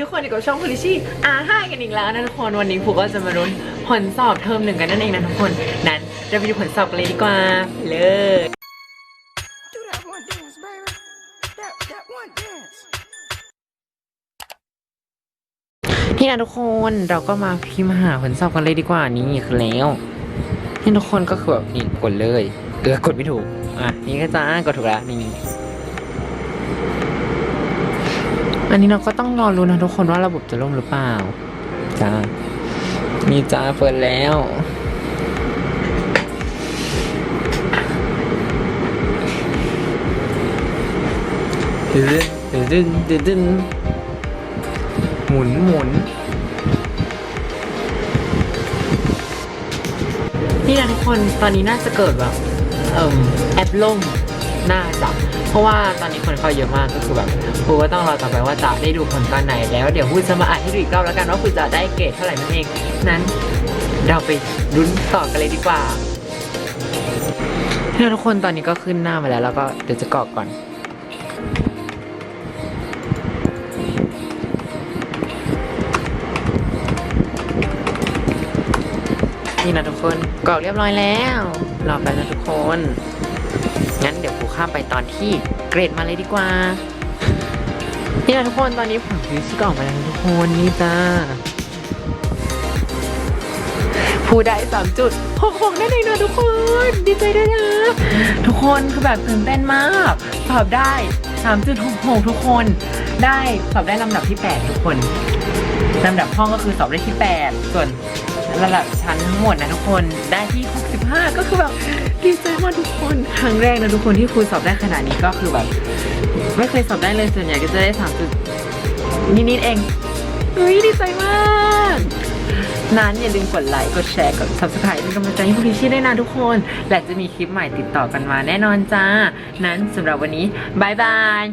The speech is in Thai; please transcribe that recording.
ทุกคนอยู่กับช่องพลิชี่อาห้ากันอีกแล้วนะทุกคนวันนี้ผูก็จะมารุ้นผลสอบเทอมหนึ่งกันนั่นเองนะทุกคนนั้นเราไปดูผลสอบกันเลยดีกว่าเลยนี่นะทุกคนเราก็มาพิมพ์หาผลสอบกันเลยดีกว่านี่คือแล้วนี่ทุกคนก็คือแบบนี่กดเลยเออกดไม่ถูกอะนี่ก็จ้ากดถูกแล้วนี่ อันนี้เราก็ต้องรอรู้นะทุกคนว่าระบบจะล่มหรือเปล่าจ้านี่จ้าเปิดแล้วดึงดึงดึงดึงดึงหมุนหมุนนี่นะทุกคนตอนนี้น่าจะเกิดแบบเอ่มแอปล่ม น่าจะเพราะว่าตอนนี้คนเข้าเยอะมากก็คือแบบคูก็ต้องรอต่อไปว่าจะได้ดูผลตอนไหนแล้ว เดี๋ยวคูจะมาอ่านให้ดูอีกรอบแล้วกันว่าคูจะได้เกรดเท่าไหร่นั่นเองนั้น เราไปลุ้นต่อกันเลยดีกว่านี่นะทุกคนตอนนี้ก็ขึ้นหน้ามาแล้วแล้วก็เดี๋ยวจะกรอกก่อนนี่นะทุกคนกรอกเรียบร้อยแล้ว รอไปนะทุกคน งั้นเดี๋ยวครูข้ามไปตอนที่เกรดมาเลยดีกว่า นี่นะทุกคนตอนนี้ผลฟิสิกออกมาแล้วทุกคนนี่จ้าผู้ได้สามจุดหกหกนั่นเองนะทุกคน ดีใจด้วยนะทุกคนคือแบบตื่นเต้นมากสอบได้สามจุดหกหกทุกคน ได้สอบได้ลำดับที่แปดทุกคนลำดับห้องก็คือสอบได้ที่8ส่วน ระดับชั้นทั้งหมดนะทุกคนได้ที่ 65 ก็คือแบบดีใจมากทุกคนครั้งแรกนะทุกคนที่ครูสอบได้ขนาดนี้ก็คือแบบไม่เคยสอบได้เลยส่วนใหญ่ก็จะได้3จุดนิดๆเองเฮ้ยดีใจมากนั้นอย่าลืมกดไลค์ กดแชร์ กด subscribe เป็นกำลังใจให้พวกพี่ชี่ด้วยนะทุกคน และจะมีคลิปใหม่ติดต่อกันมาแน่นอนจ้า นั้นสำหรับวันนี้บายบาย